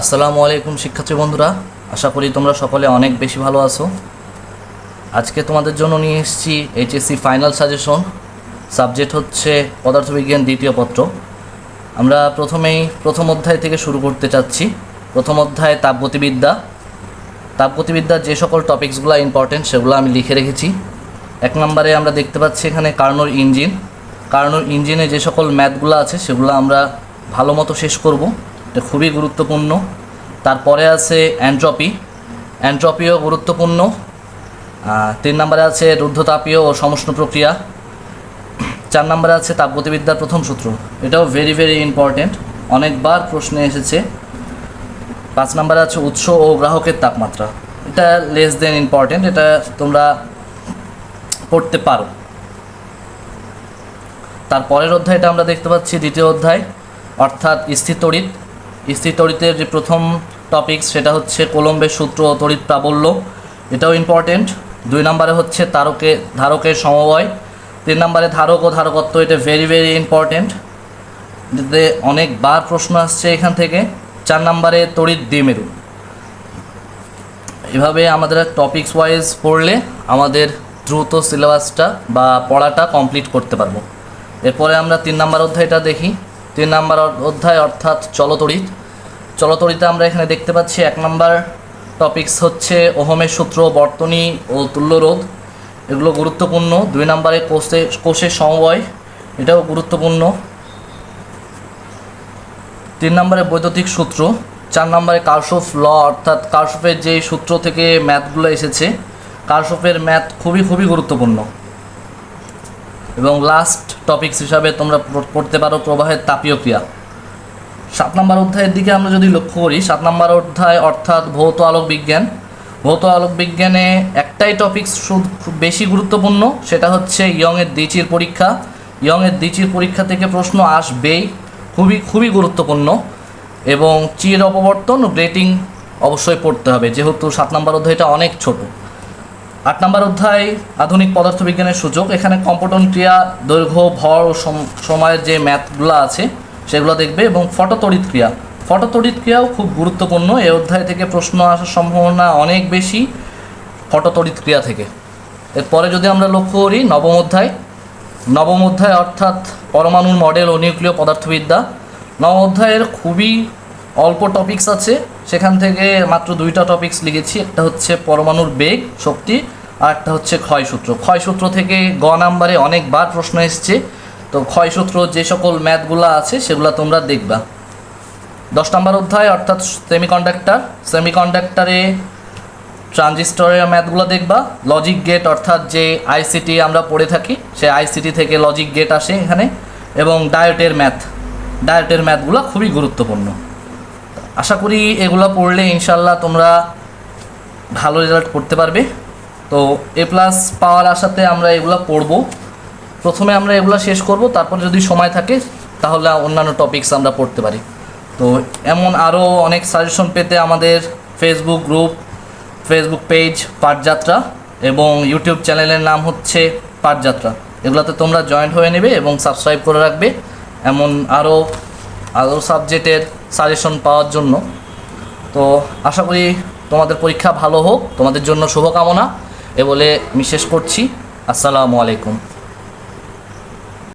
আসসালামু আলাইকুম শিক্ষার্থী বন্ধুরা, আশা করি তোমরা সকলে অনেক বেশি ভালো আছো। আজকে তোমাদের জন্য নিয়ে এসেছি এইচএসসি ফাইনাল সাজেশন, সাবজেক্ট হচ্ছে পদার্থবিজ্ঞান দ্বিতীয় পত্র। আমরা প্রথমেই প্রথম অধ্যায় থেকে শুরু করতে চাচ্ছি। প্রথম অধ্যায় তাপগতিবিদ্যা। তাপগতিবিদ্যার যে সকল টপিকসগুলো ইম্পর্টেন্ট সেগুলো আমি লিখে রেখেছি। এক নম্বরে আমরা দেখতে পাচ্ছি এখানে কার্নোর ইঞ্জিন। কার্নোর ইঞ্জিনে যে সকল ম্যাথগুলো আছে সেগুলো আমরা ভালো মতো শেষ করব। এটা খুবই গুরুত্বপূর্ণ। তারপরে আছে অ্যান্ট্রপি অ্যান্ট্রপিও গুরুত্বপূর্ণ। তিন নম্বরে আছে রুদ্ধতাপীয় ও সমষ্ণ প্রক্রিয়া। চার নম্বরে আছে তাপগতিবিদ্যার প্রথম সূত্র। এটাও ভেরি ভেরি ইম্পর্ট্যান্ট অনেকবার প্রশ্নে এসেছে। পাঁচ নম্বরে আছে উৎস ও গ্রাহকের তাপমাত্রা। এটা লেস দেন ইম্পর্ট্যান্ট এটা তোমরা পড়তে পারো। তারপরের অধ্যায়টা আমরা দেখতে পাচ্ছি, দ্বিতীয় অধ্যায়, অর্থাৎ স্থির তড়িৎ স্থির তড়িতের যে প্রথম টপিক সেটা হচ্ছে কোলম্বের সূত্র ও তড়িৎ প্রাবল্য। এটাও ইম্পর্টেন্ট দুই নম্বরে হচ্ছে তারকে, ধারকের সমবয়। তিন নম্বরে ধারক ও ধারকত্ব, এটা ভেরি ভেরি ইম্পর্টেন্ট এটাতে অনেকবার প্রশ্ন আসছে এখান থেকে। চার নম্বরে তড়িৎ দ্বিমেরু। এভাবে আমাদের টপিকস ওয়াইজ পড়লে আমাদের দ্রুত সিলেবাসটা বা পড়াটা কমপ্লিট করতে পারব। এরপরে আমরা তিন নম্বর অধ্যায়টা দেখি। তিন নম্বর অধ্যায় অর্থাৎ চলতড়িৎ। চলতড়িতে আমরা এখানে দেখতে পাচ্ছি এক নম্বর টপিকস হচ্ছে ওহমের সূত্র, বর্তনী ও তুল্যরোধ। এগুলো গুরুত্বপূর্ণ। দুই নম্বরে কোষে কোষের সমবয়, এটাও গুরুত্বপূর্ণ। তিন নম্বরে বৈদ্যুতিক সূত্র, চার নম্বরে কার্শফ ল, অর্থাৎ কার্শফের যে সূত্র থেকে ম্যাথগুলো এসেছে, কার্শফের ম্যাথ খুবই খুবই গুরুত্বপূর্ণ। এবং লাস্ট টপিকস হিসাবে তোমরা পড়- পড়তে পারো প্রবাহের তাপীয় ক্রিয়া সাত নম্বর অধ্যায়ের দিকে আমরা যদি লক্ষ্য করি, সাত নম্বর অধ্যায় অর্থাৎ ভৌত আলোক বিজ্ঞান। ভৌত আলোক বিজ্ঞানে একটাই টপিকস খুব বেশি গুরুত্বপূর্ণ, সেটা হচ্ছে ইয়ংয়ের দ্বিচির পরীক্ষা। ইয়ংয়ের দ্বিচির পরীক্ষা থেকে প্রশ্ন আসবেই, খুবই খুবই গুরুত্বপূর্ণ এবং চির অপবর্তন গ্রেটিং অবশ্যই পড়তে হবে, যেহেতু সাত নম্বর অধ্যায়টা অনেক ছোট। আট নম্বর অধ্যায়, আধুনিক পদার্থবিজ্ঞানের সূচক এখানে কম্পটন ক্রিয়া, দৈর্ঘ্য, ভর ও সম- সময়ের যে ম্যাথগুলো আছে, সেগুলো দেখবে এবং ফটোতড়িৎ ক্রিয়া। ফটোতড়িৎ ক্রিয়াও খুব গুরুত্বপূর্ণ। এই অধ্যায় থেকে প্রশ্ন আসার সম্ভাবনা অনেক বেশি ফটোতড়িৎ ক্রিয়া থেকে। এরপরে যদি আমরা লক্ষ্য করি, নবম অধ্যায়। নবম অধ্যায় অর্থাৎ পরমাণুর মডেল ও নিউক্লিয় পদার্থবিদ্যা। নবম অধ্যায়ের খুবই অল্প টপিকস আছে। সেখান থেকে মাত্র দুইটা টপিক্স লিখেছি। একটা হচ্ছে পরমাণুর বেগ, শক্তি আর একটা হচ্ছে ক্ষয়সূত্র। ক্ষয়সূত্র থেকে গ নাম্বারে অনেকবার প্রশ্ন এসছে। তো ক্ষয়সূত্র যে সকল ম্যাথগুলো আছে, সেগুলো তোমরা দেখবা। দশ নম্বর অধ্যায়, অর্থাৎ সেমিকন্ডাক্টর সেমিকন্ডাক্টরে ট্রানজিস্টরের ম্যাথগুলো দেখবা। লজিক গেট অর্থাৎ যে আইসিটি আমরা পড়ে থাকি, সেই আইসিটি থেকে লজিক গেট আসে এখানে। এবং ডায়োটের ম্যাথ। ডায়োটের ম্যাথগুলো খুবই গুরুত্বপূর্ণ। আশা করি এগুলো পড়লে ইনশাল্লাহ তোমরা ভালো রেজাল্ট করতে পারবে। তো এ প্লাস পাওয়ার আশাতে আমরা এগুলো পড়ব। প্রথমে আমরা এগুলো শেষ করব, তারপর যদি সময় থাকে, তাহলে অন্যান্য টপিকস আমরা পড়তে পারি। তো এমন আরও অনেক সাজেশন পেতে আমাদের Facebook group Facebook page Pathjatra এবং ইউটিউব চ্যানেলের নাম হচ্ছে পাঠযাত্রা। এগুলোতে তোমরা জয়েন্ট হয়ে নেবে এবং সাবস্ক্রাইব করে রাখবে এমন আরও আরও সাবজেক্টের সাজেশন পাওয়ার জন্য। তো আশা করি তোমাদের পরীক্ষা ভালো হোক, তোমাদের জন্য শুভকামনা। এ বলে আমি শেষ করছি। আসসালামু আলাইকুম।